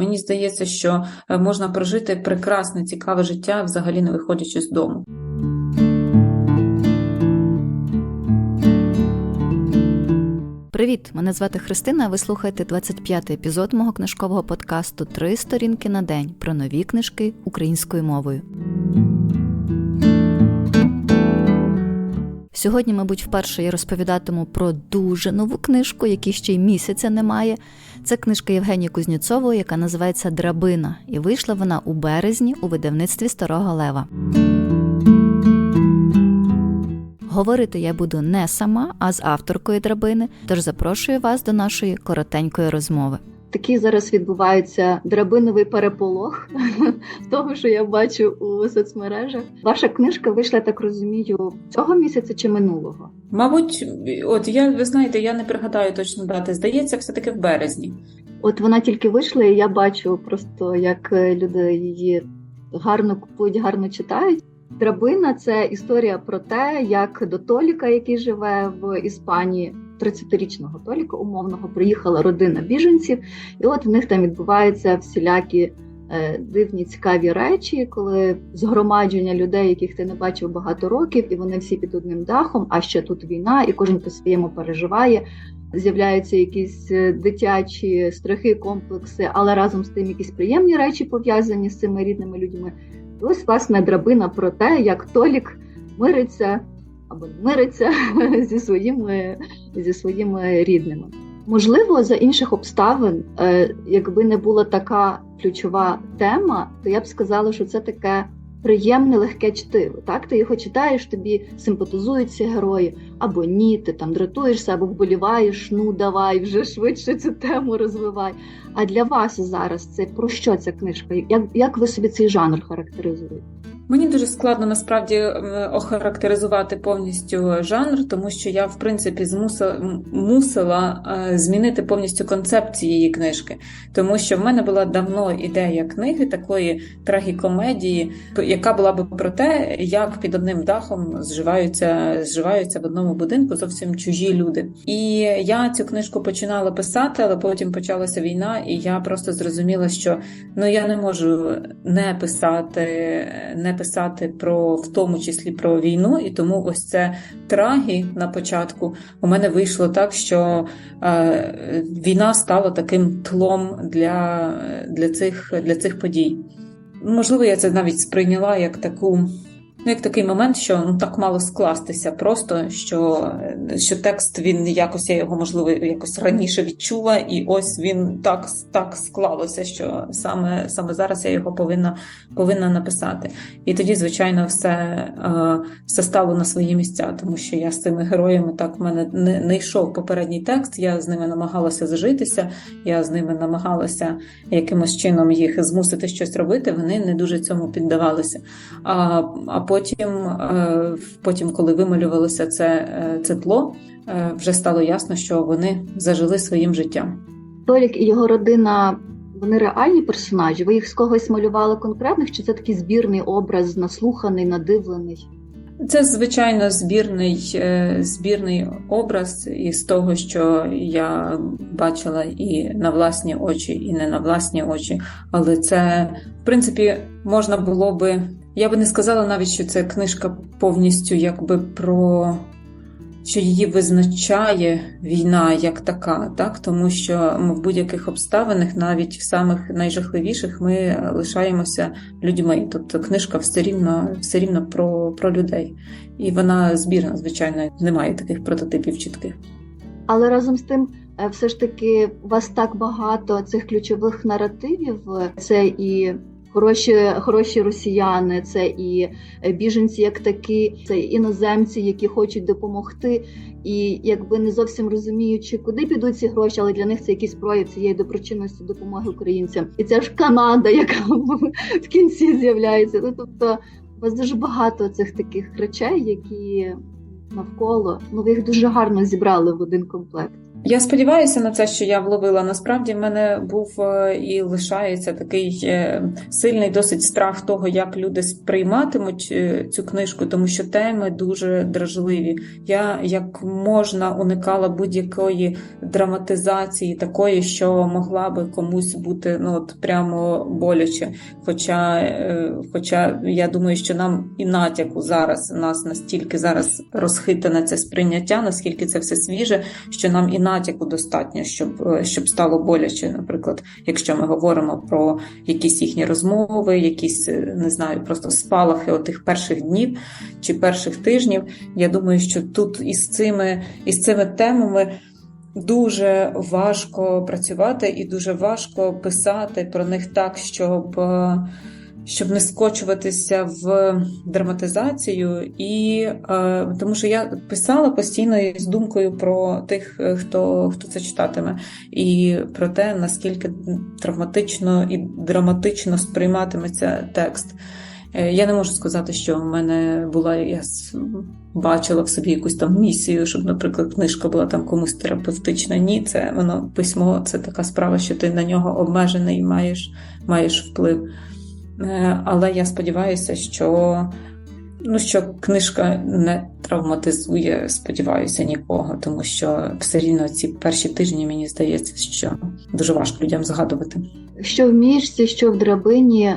мені здається, що е, можна прожити прекрасне, цікаве життя, взагалі не виходячи з дому. Привіт! Мене звати Христина. а Ви слухаєте 25-й епізод мого книжкового подкасту Три сторінки на день про нові книжки українською мовою. Сьогодні, мабуть, вперше я розповідатиму про дуже нову книжку, якій ще й місяця немає. Це книжка Євгенії Кузнєцової, яка називається Драбина, і вийшла вона у березні у видавництві Старого Лева. Говорити я буду не сама, а з авторкою драбини, тож запрошую вас до нашої коротенької розмови. Такий зараз відбувається драбиновий переполох того, що я бачу у соцмережах. Ваша книжка вийшла, так розумію, цього місяця чи минулого? Мабуть, от я ви знаєте, я не пригадаю точно дати. Здається, все-таки в березні. От вона тільки вийшла, і я бачу просто, як люди її гарно купують, гарно читають. Драбина це історія про те, як до Толіка, який живе в Іспанії, 30-річного Толіка, умовного, приїхала родина біженців, і от в них там відбуваються всілякі е, дивні цікаві речі, коли згромадження людей, яких ти не бачив багато років, і вони всі під одним дахом. А ще тут війна, і кожен по своєму переживає. З'являються якісь е, дитячі страхи, комплекси, але разом з тим якісь приємні речі пов'язані з цими рідними людьми. І ось власне драбина про те, як Толік мириться або мириться зі своїми зі своїми рідними. Можливо, за інших обставин, е, якби не була така ключова тема, то я б сказала, що це таке приємне, легке чтиво. Так, ти його читаєш, тобі симпатизують ці герої, або ні, ти там дратуєшся, або вболіваєш, ну давай вже швидше цю тему розвивай. А для вас зараз це про що ця книжка? Як, як ви собі цей жанр характеризуєте? Мені дуже складно насправді охарактеризувати повністю жанр, тому що я, в принципі, змусила мусила змінити повністю концепт цієї книжки, тому що в мене була давно ідея книги такої трагікомедії, яка була б про те, як під одним дахом зживаються, зживаються в одному будинку зовсім чужі люди. І я цю книжку починала писати, але потім почалася війна, і я просто зрозуміла, що ну я не можу не писати, не писати про в тому числі про війну, і тому ось це трагі на початку у мене вийшло так, що е, війна стала таким тлом для, для, цих, для цих подій. Можливо, я це навіть сприйняла як таку. Ну, як такий момент, що ну так мало скластися, просто що що текст він якось я його можливо якось раніше відчула, і ось він так так склалося, що саме саме зараз я його повинна повинна написати. І тоді, звичайно, все все стало на свої місця, тому що я з цими героями так в мене не, не йшов попередній текст. Я з ними намагалася зажитися, я з ними намагалася якимось чином їх змусити щось робити. Вони не дуже цьому піддавалися. А потім, е, потім, коли вималювалося це, е, це тло, е, вже стало ясно, що вони зажили своїм життям. Толік і його родина. Вони реальні персонажі. Ви їх з когось малювали конкретних, чи це такий збірний образ, наслуханий, надивлений? Це звичайно збірний збірний образ із того, що я бачила і на власні очі, і не на власні очі. Але це, в принципі, можна було би. Я би не сказала навіть, що це книжка повністю якби про що її визначає війна як така, так тому що ми в будь-яких обставинах, навіть в самих найжахливіших, ми лишаємося людьми. Тобто книжка все рівно все рівно про, про людей, і вона збірна, звичайно, немає таких прототипів чітких. Але разом з тим, все ж таки, у вас так багато цих ключових наративів. Це і Хороші хороші росіяни, це і біженці, як такі, це іноземці, які хочуть допомогти, і якби не зовсім розуміючи, куди підуть ці гроші, але для них це якийсь прояв цієї доброчинності допомоги українцям. І це ж Канада, яка в кінці з'являється. Ну тобто, у вас дуже багато цих таких речей, які навколо ну ви їх дуже гарно зібрали в один комплект. Я сподіваюся на це, що я вловила. Насправді в мене був е, і лишається такий е, сильний досить страх того, як люди сприйматимуть е, цю книжку, тому що теми дуже дражливі. Я як можна уникала будь-якої драматизації, такої, що могла би комусь бути ну от прямо боляче. Хоча, хоча я думаю, що нам і натяку зараз нас настільки зараз розхитане це сприйняття, наскільки це все свіже, що нам і натяку достатньо, щоб, е, щоб стало боляче. Наприклад, якщо ми говоримо про якісь їхні розмови, якісь е, не знаю, просто спалахи отих перших днів чи перших тижнів. Я думаю, що тут із цими, із цими темами. Дуже важко працювати і дуже важко писати про них так, щоб, е, щоб не скочуватися в драматизацію, і е, тому що я писала постійно з думкою про тих, е, хто, хто це читатиме, і про те, наскільки травматично і драматично сприйматиметься текст. Е, Я не можу сказати, що в мене була я бачила в собі якусь там місію, щоб, наприклад, книжка була там комусь терапевтична. Ні, це воно письмо, це така справа, що ти на нього обмежений і маєш, маєш вплив. Е, Але я сподіваюся, що, ну, що книжка не травматизує, сподіваюся, нікого, тому що все рівно ці перші тижні мені здається, що дуже важко людям згадувати. Що в мішці, що в драбині,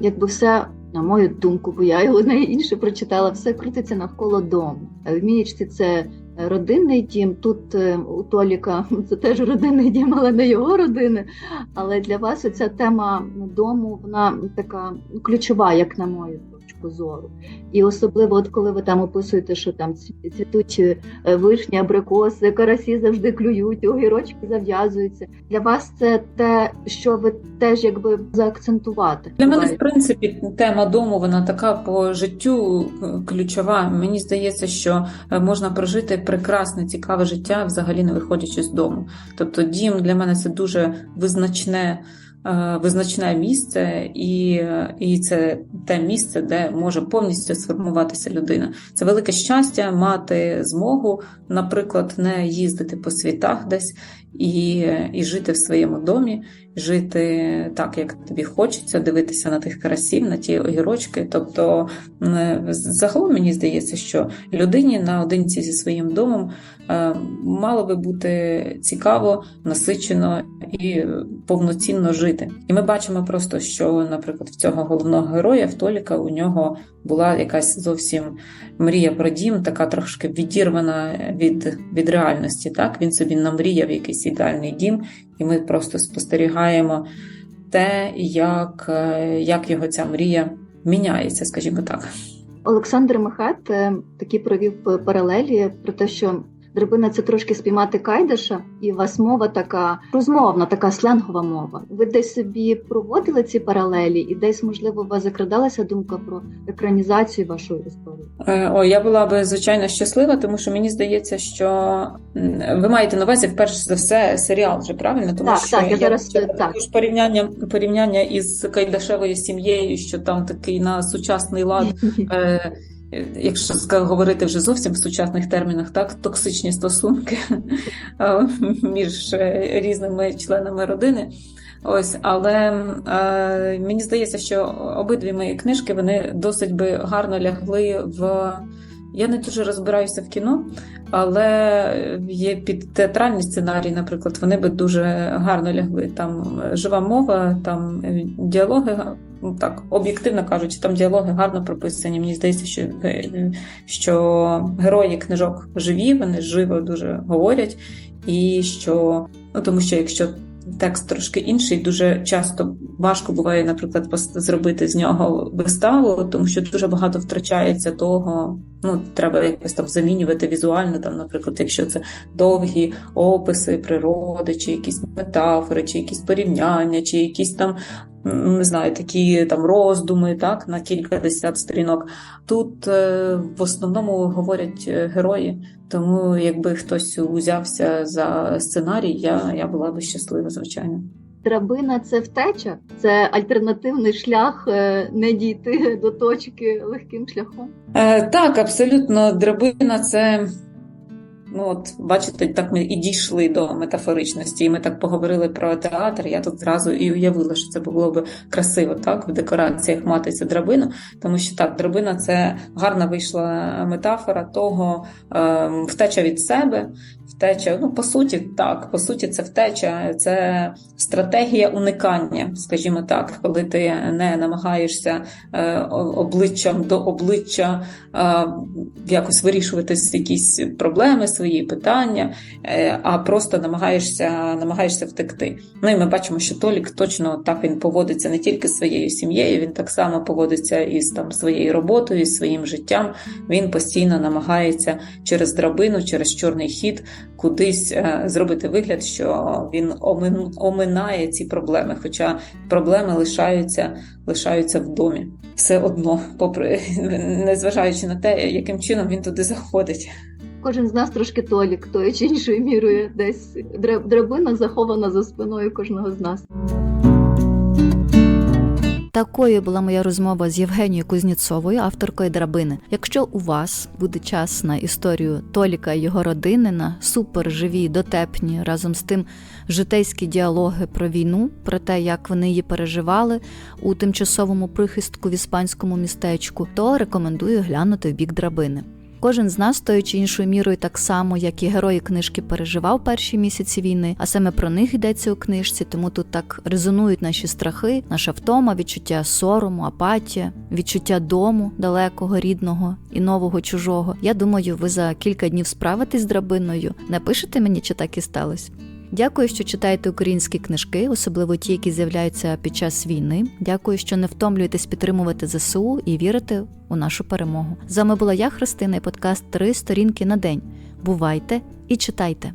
якби все, на мою думку, бо я його не інше прочитала, все крутиться навколо дому. В мішці це родинний дім. Тут е, у Толіка це теж родинний дім, але не його родини. Але для вас ця тема дому, вона така ключова, як на мою точку зору. І особливо, от коли ви там описуєте, що там цвітуть е, вишні, абрикоси, карасі завжди клюють, огірочки зав'язуються. Для вас це те, що ви теж якби заакцентувати. Для мене, в принципі, тема дому вона така по життю е, ключова. Мені здається, що е, можна прожити прекрасне, цікаве життя, взагалі не виходячи з дому. Тобто, дім для мене це дуже визначне. Е, Визначне місце, і, і це те місце, де може повністю сформуватися людина. Це велике щастя мати змогу, наприклад, не їздити по світах десь і, і жити в своєму домі, жити так, як тобі хочеться, дивитися на тих карасів, на ті огірочки. Тобто, загалом мені здається, що людині наодинці зі своїм домом е, мало би бути цікаво, насичено і повноцінно жити. І ми бачимо просто, що, наприклад, в цього головного героя в Толіка у нього була якась зовсім мрія про дім, така трошки відірвана від, від реальності. Так він собі намріяв якийсь ідеальний дім, і ми просто спостерігаємо те, як, е, як його ця мрія міняється, скажімо так. Олександр Махат е, такі провів е, паралелі про те, що драбина це трошки спіймати кайдаша, і у вас мова така розмовна, така сленгова мова. Ви десь собі проводили ці паралелі, і десь, можливо, у вас закрадалася думка про екранізацію вашої історії. Е, О, я була би звичайно щаслива, тому що мені здається, що ви маєте на увазі вперше за все серіал, вже правильно? Тому Так, що так, я зараз, так. також порівняння порівняння із Кайдашевою сім'єю, що там такий на сучасний лад. Якщо говорити вже зовсім в сучасних термінах, так токсичні стосунки е, між е, різними членами родини. Ось, але е, мені здається, що обидві мої книжки вони досить би гарно лягли в. Я не дуже розбираюся в кіно, але є під театральний сценарій, наприклад, вони би дуже гарно лягли. Там жива мова, там е, діалоги, ну, так, об'єктивно кажучи, там діалоги гарно прописані. Мені здається, що, е, що герої книжок живі, вони живо дуже говорять, і що ну тому що якщо текст трошки інший, дуже часто важко буває, наприклад, зробити з нього виставу, тому що дуже багато втрачається того. Ну, треба якось там замінювати візуально, там, наприклад, якщо це довгі описи природи, чи якісь метафори, чи якісь порівняння, чи якісь там. Не знаю, такі там роздуми, так, на кілька десят сторінок. Тут е, в основному говорять е, герої, тому якби хтось узявся за сценарій, я, я була би щаслива, звичайно. Драбина це втеча, це альтернативний шлях е, не дійти до точки легким шляхом. Е, так, абсолютно, драбина це. Ну от бачите, так ми і дійшли до метафоричності, і ми так поговорили про театр. Я тут зразу і уявила, що це було б красиво, так в декораціях мати цю драбину, тому що так, драбина це гарна вийшла метафора того е, втеча від себе, втеча. Ну по суті, так, по суті, це втеча, це стратегія уникання, скажімо так, коли ти не намагаєшся е, обличчям до обличчя е, якось вирішувати якісь проблеми, свої питання, е, а просто намагаєшся, намагаєшся втекти. Ну і ми бачимо, що Толік точно так він поводиться не тільки зі своєю сім'єю, він так само поводиться із там своєю роботою, із своїм життям. Він постійно намагається через драбину, через чорний хід кудись е, зробити вигляд, що він оминає ці проблеми, хоча проблеми лишаються, лишаються в домі. Все одно, попри незважаючи на те, яким чином він туди заходить. Кожен з нас трошки толік, тою чи іншою мірою десь драб- драбина захована за спиною кожного з нас. Такою була моя розмова з Євгенією Кузніцовою, авторкою драбини. Якщо у вас буде час на історію Толіка і його родини, на суперживі, дотепні, разом з тим житейські діалоги про війну, про те, як вони її переживали у тимчасовому прихистку в іспанському містечку, то рекомендую глянути в бік драбини. Кожен з нас тою чи іншою мірою, так само, як і герої книжки, переживав перші місяці війни, а саме про них йдеться у книжці, тому тут так резонують наші страхи, наша втома, відчуття сорому, апатія, відчуття дому далекого, рідного і нового чужого. Я думаю, ви за кілька днів справитесь з драбиною. Напишете мені, чи так і сталося. Дякую, що читаєте українські книжки, особливо ті, які з'являються під час війни. Дякую, що не втомлюєтесь підтримувати ЗСУ і вірити у нашу перемогу. З вами була я, Христина, і подкаст Три сторінки на день. Бувайте і читайте.